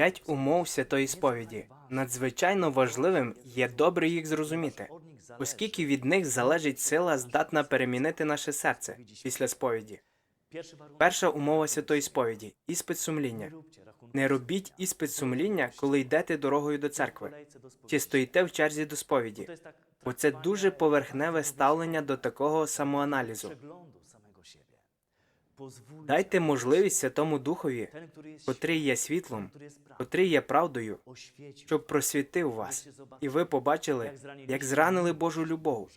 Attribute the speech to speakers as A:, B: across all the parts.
A: П'ять умов святої сповіді. Надзвичайно важливим є добре їх зрозуміти, оскільки від них залежить сила, здатна перемінити наше серце після сповіді. Перша умова святої сповіді іспит сумління. Не робіть іспит сумління, коли йдете дорогою до церкви, чи стоїте в черзі до сповіді, бо це дуже поверхневе ставлення до такого самоаналізу. Дайте можливість Святому Духові, котрий є світлом, котрий є правдою, щоб просвітив вас, і ви побачили, як зранили Божу любов,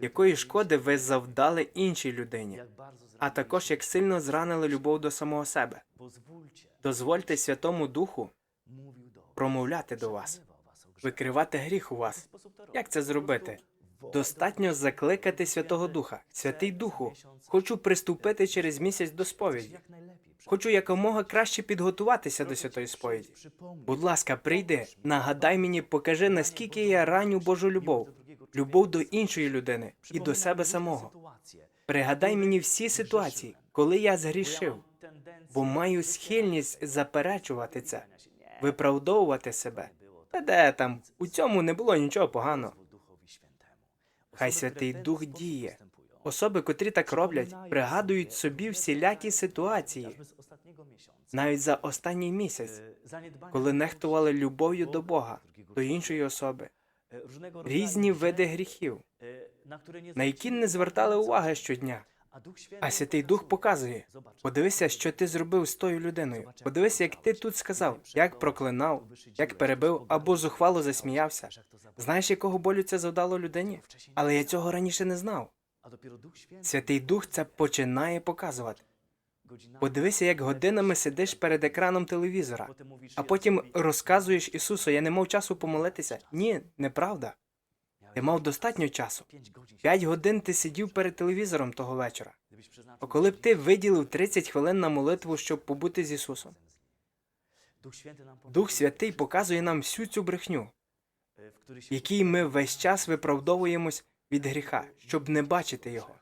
A: якої шкоди ви завдали іншій людині, а також як сильно зранили любов до самого себе. Дозвольте Святому Духу промовляти до вас, викривати гріх у вас. Як це зробити? Достатньо закликати Святого Духа. Святий Духу, хочу приступити через місяць до сповіді. Хочу якомога краще підготуватися до святої сповіді. Будь ласка, прийди, нагадай мені, покажи, наскільки я раню Божу любов, любов до іншої людини і до себе самого. Пригадай мені всі ситуації, коли я згрішив, бо маю схильність заперечувати це, виправдовувати себе. Та де там у цьому не було нічого поганого. Хай Святий Дух діє. Особи, котрі так роблять, пригадують собі всілякі ситуації, навіть за останній місяць, коли нехтували любов'ю до Бога, до іншої особи, різні види гріхів, на які не звертали уваги щодня. А Святий Дух показує: подивися, що ти зробив з тою людиною. Подивися, як ти тут сказав, як проклинав, як перебив або зухвало засміявся. Знаєш, якого болю це завдало людині? Але я цього раніше не знав. Святий Дух це починає показувати. Подивися, як годинами сидиш перед екраном телевізора, а потім розказуєш Ісусу, я не мав часу помолитися. Ні, неправда. Ти мав достатньо часу. П'ять годин ти сидів перед телевізором того вечора. А коли б ти виділив 30 хвилин на молитву, щоб побути з Ісусом? Дух Святий показує нам всю цю брехню, в якій ми весь час виправдовуємось від гріха, щоб не бачити його.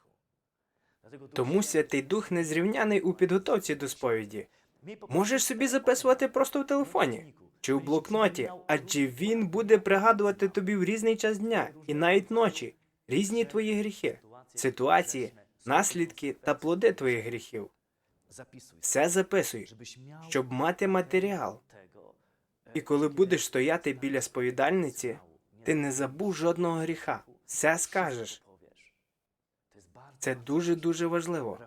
A: Тому Святий Дух незрівняний у підготовці до сповіді. Можеш собі записувати просто в телефоні чи в блокноті, адже він буде пригадувати тобі в різний час дня і навіть ночі різні твої гріхи, ситуації, наслідки та плоди твоїх гріхів. Все записуй, щоб мати матеріал. І коли будеш стояти біля сповідальниці, ти не забув жодного гріха. Все скажеш. Це дуже дуже важливо.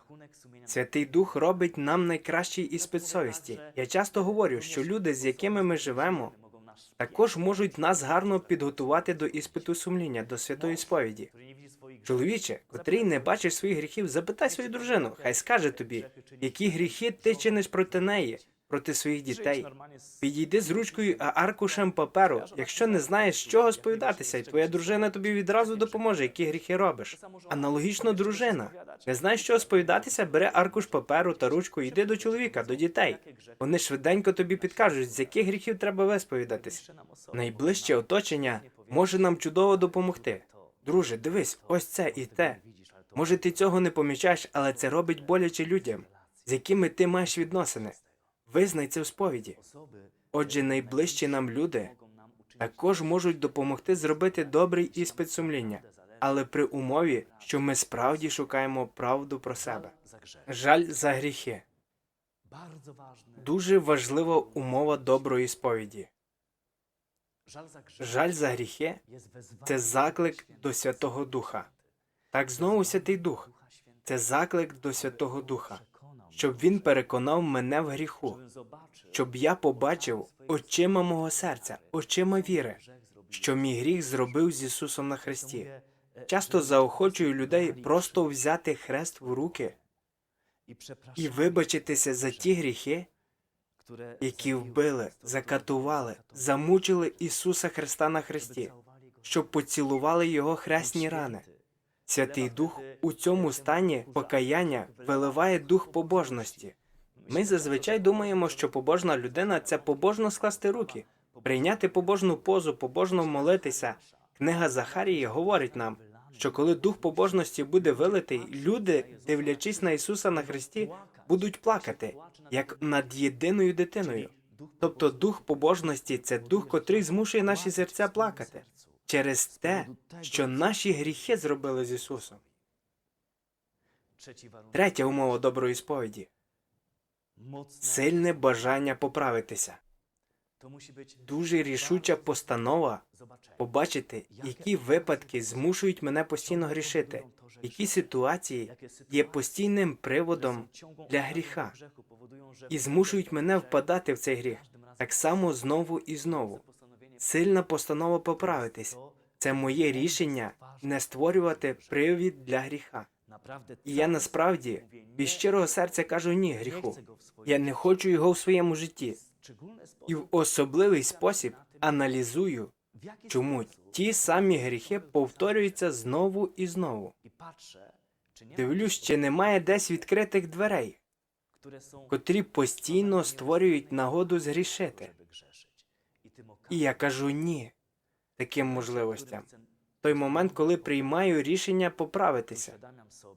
A: Святий Дух робить нам найкращий іспит совісті. Я часто говорю, що люди, з якими ми живемо, також можуть нас гарно підготувати до іспиту сумління, до святої сповіді. Чоловіче, котрий не бачиш своїх гріхів, запитай свою дружину, хай скаже тобі, які гріхи ти чиниш проти неї, проти своїх дітей. Підійди з ручкою аркушем паперу. Якщо не знаєш, з чого сповідатися, і твоя дружина тобі відразу допоможе, які гріхи робиш. Аналогічно, дружина. Не знаєш, чого сповідатися, бери аркуш паперу та ручку, і йди до чоловіка, до дітей. Вони швиденько тобі підкажуть, з яких гріхів треба висповідатися. Найближче оточення може нам чудово допомогти. Друже, дивись, ось це і те. Може, ти цього не помічаєш, але це робить боляче людям, з якими ти маєш відносини. Визнай це в сповіді. Отже, найближчі нам люди також можуть допомогти зробити добрий іспит сумління, але при умові, що ми справді шукаємо правду про себе. Жаль за гріхи. Дуже важлива умова доброї сповіді. Жаль за гріхи це заклик до Святого Духа. Так знову Святий Дух це заклик до Святого Духа, щоб він переконав мене в гріху, щоб я побачив очима мого серця, очима віри, що мій гріх зробив з Ісусом на хресті. Часто заохочую людей просто взяти хрест в руки і вибачитися за ті гріхи, які вбили, закатували, замучили Ісуса Христа на хресті, щоб поцілували Його хресні рани. Святий Дух у цьому стані покаяння виливає дух побожності. Ми зазвичай думаємо, що побожна людина це побожно скласти руки, прийняти побожну позу, побожно молитися. Книга Захарії говорить нам, що коли дух побожності буде вилитий, люди, дивлячись на Ісуса на хресті, будуть плакати, як над єдиною дитиною. Тобто дух побожності це дух, котрий змушує наші серця плакати через те, що наші гріхи зробили з Ісусом. Третя умова доброї сповіді сильне бажання поправитися. Дуже рішуча постанова побачити, які випадки змушують мене постійно грішити, які ситуації є постійним приводом для гріха і змушують мене впадати в цей гріх так само знову і знову. Сильна постанова поправитись це моє рішення не створювати привід для гріха. І я насправді від щирого серця кажу ні гріху. Я не хочу його в своєму житті. І в особливий спосіб аналізую, чому ті самі гріхи повторюються знову і знову. Дивлюсь, чи немає десь відкритих дверей, котрі постійно створюють нагоду згрішити. І я кажу ні таким можливостям. Той момент, коли приймаю рішення поправитися,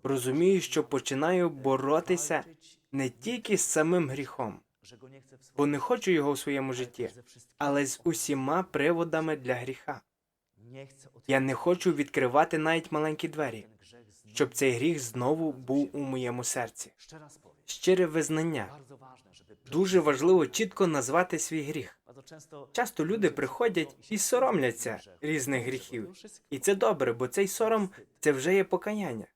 A: розумію, що починаю боротися не тільки з самим гріхом, бо не хочу його в своєму житті, але з усіма приводами для гріха. Я не хочу відкривати навіть маленькі двері, щоб цей гріх знову був у моєму серці. Щире визнання. Дуже важливо чітко назвати свій гріх. Часто люди приходять і соромляться різних гріхів, і це добре, бо цей сором це вже є покаяння.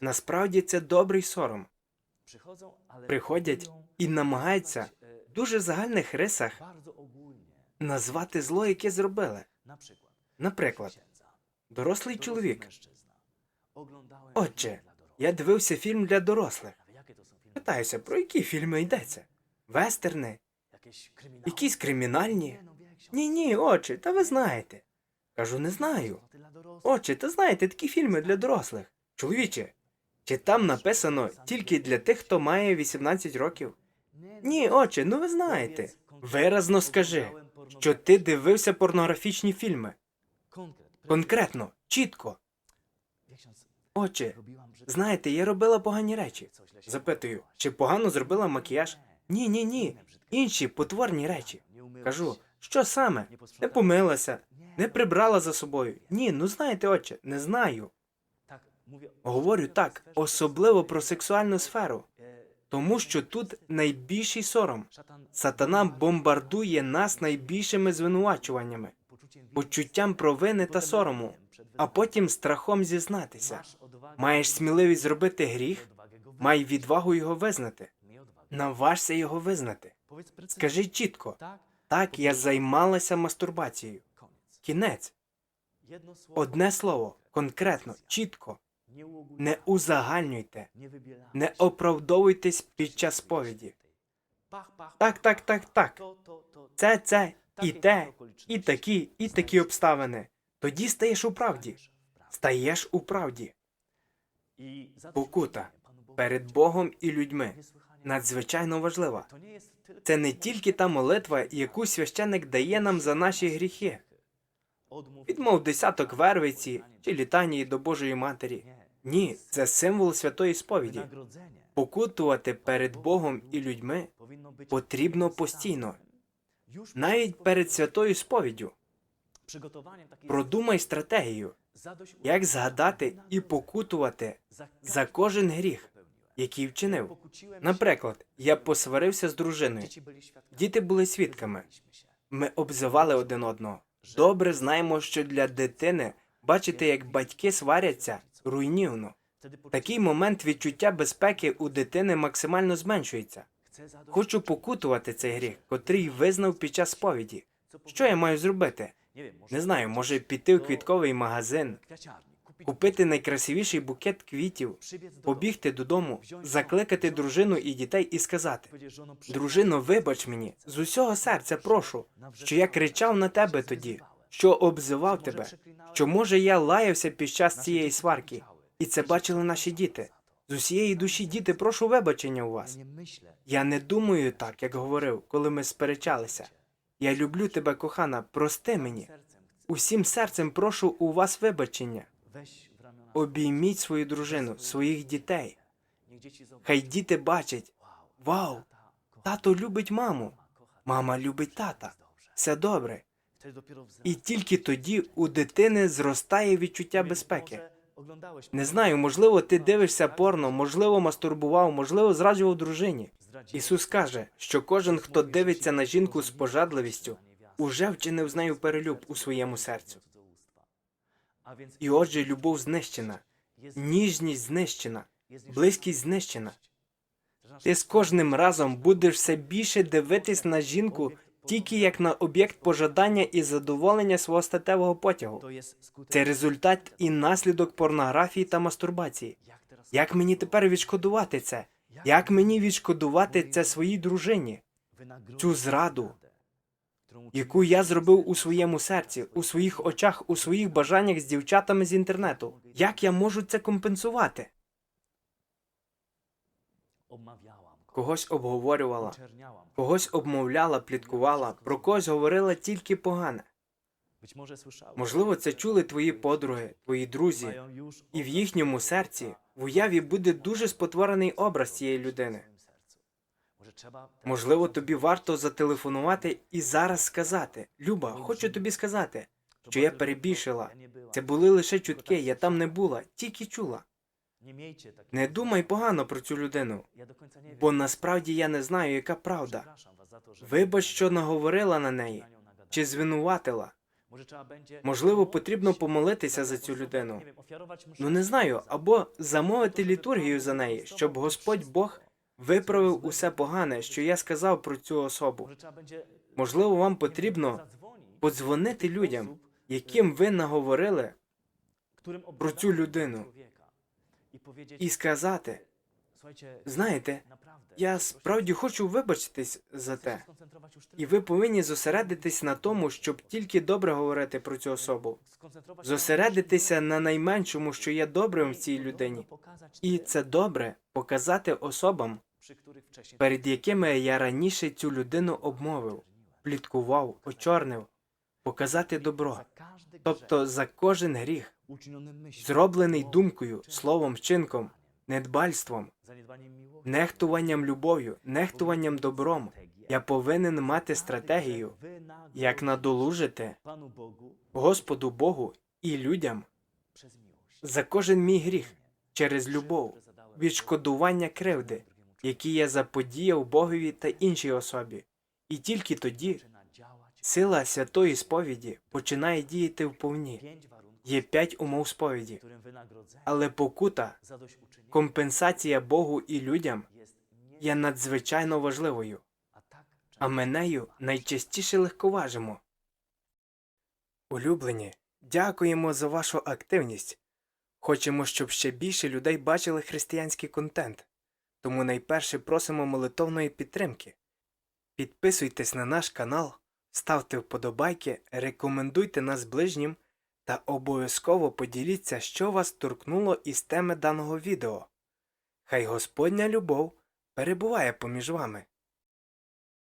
A: Насправді це добрий сором. Приходять і намагаються в дуже загальних рисах назвати зло, яке зробили. Наприклад, дорослий чоловік. Отже, я дивився фільм для дорослих. Питаюся, про які фільми йдеться? Вестерни? Якісь кримінальні? Ні, ні, отче, та ви знаєте. Кажу, не знаю. Отче, та знаєте, такі фільми для дорослих. Чоловіче, чи там написано тільки для тих, хто має 18 років? Ні, отче, ну ви знаєте. Виразно скажи, що ти дивився порнографічні фільми. Конкретно, чітко. Отче, знаєте, я робила погані речі. Запитую, чи погано зробила макіяж? Ні, ні, ні. Інші потворні речі. Кажу, що саме? Не помилася, не прибрала за собою. Ні, ну знаєте, отче, не знаю. Говорю так, особливо про сексуальну сферу, тому що тут найбільший сором. Сатана бомбардує нас найбільшими звинувачуваннями, почуттям провини та сорому, а потім страхом зізнатися. Маєш сміливість зробити гріх, май відвагу його визнати. Наважся його визнати. Скажи чітко, так я займалася мастурбацією. Кінець. Одне слово, конкретно, чітко. Не узагальнюйте, не оправдовуйтесь під час сповіді. Так, так, так, так. Це, це, і те, і такі, і такі обставини. Тоді стаєш у правді. Стаєш у правді. Покута перед Богом і людьми надзвичайно важлива. Це не тільки та молитва, яку священник дає нам за наші гріхи. Відмов десяток вервиці чи літанії до Божої Матері. Ні, це символ святої сповіді. Покутувати перед Богом і людьми потрібно постійно, навіть перед святою сповіддю. Продумай стратегію, як згадати і покутувати за кожен гріх, який вчинив. Наприклад, я посварився з дружиною. Діти були свідками. Ми обзивали один одного. Добре знаємо, що для дитини бачити, як батьки сваряться, руйнівно. Такий момент відчуття безпеки у дитини максимально зменшується. Хочу покутувати цей гріх, котрий визнав під час сповіді. Що я маю зробити? Не знаю, може піти в квітковий магазин, купити найкрасивіший букет квітів, побігти додому, закликати дружину і дітей і сказати: Дружино, вибач мені, з усього серця прошу, що я кричав на тебе тоді, що обзивав тебе, що може я лаявся під час цієї сварки, і це бачили наші діти. З усієї душі, діти, прошу вибачення у вас. Я не думаю так, як говорив, коли ми сперечалися. Я люблю тебе, кохана, прости мені. Усім серцем прошу у вас вибачення. Обійміть свою дружину, своїх дітей. Хай діти бачать. Вау, Тато любить маму. Мама любить тата. Все добре. І тільки тоді у дитини зростає відчуття безпеки. Не знаю, можливо, ти дивишся порно, можливо, мастурбував, можливо, зраджував дружині. Ісус каже, що кожен, хто дивиться на жінку з пожадливістю, уже вчинив з нею перелюб у своєму серцю. І отже, любов знищена, ніжність знищена, близькість знищена. Ти з кожним разом будеш все більше дивитись на жінку тільки як на об'єкт пожадання і задоволення свого статевого потягу. Це результат і наслідок порнографії та мастурбації. Як мені тепер відшкодувати це? Як мені відшкодувати це своїй дружині? Цю зраду, яку я зробив у своєму серці, у своїх очах, у своїх бажаннях з дівчатами з інтернету? Як я можу це компенсувати? Когось обговорювала, когось обмовляла, пліткувала, про когось говорила тільки погане. Можливо, це чули твої подруги, твої друзі, і в їхньому серці в уяві буде дуже спотворений образ цієї людини. Можливо, тобі варто зателефонувати і зараз сказати: Люба, хочу тобі сказати, що я перебільшила. Це були лише чутки, я там не була, тільки чула. Не думай погано про цю людину, бо насправді я не знаю, яка правда. Вибач, що наговорила на неї чи звинуватила. Можливо, потрібно помолитися за цю людину. Ну не знаю, або замовити літургію за неї, щоб Господь Бог виправив усе погане, що я сказав про цю особу. Можливо, вам потрібно подзвонити людям, яким ви наговорили про цю людину, і сказати: знаєте, я справді хочу вибачитись за те, і ви повинні зосередитись на тому, щоб тільки добре говорити про цю особу, зосередитися на найменшому, що є добрим в цій людині, і це добре показати особам, перед якими я раніше цю людину обмовив, пліткував, очорнив, показати добро, тобто за кожен гріх, зроблений думкою, словом, вчинком, недбальством, нехтуванням любов'ю, нехтуванням добром. Я повинен мати стратегію, як надолужити Господу Богу і людям. за кожен мій гріх через любов, відшкодування кривди, які я заподіяв Богові та іншій особі. І тільки тоді сила святої сповіді починає діяти вповні. Є п'ять умов сповіді, але покута, компенсація Богу і людям є надзвичайно важливою, а ми нею найчастіше легковажимо. Улюблені, дякуємо за вашу активність. Хочемо, щоб ще більше людей бачили християнський контент, тому найперше просимо молитовної підтримки. Підписуйтесь на наш канал, ставте вподобайки, рекомендуйте нас ближнім та обов'язково поділіться, що вас торкнуло із теми даного відео. Хай Господня любов перебуває поміж вами.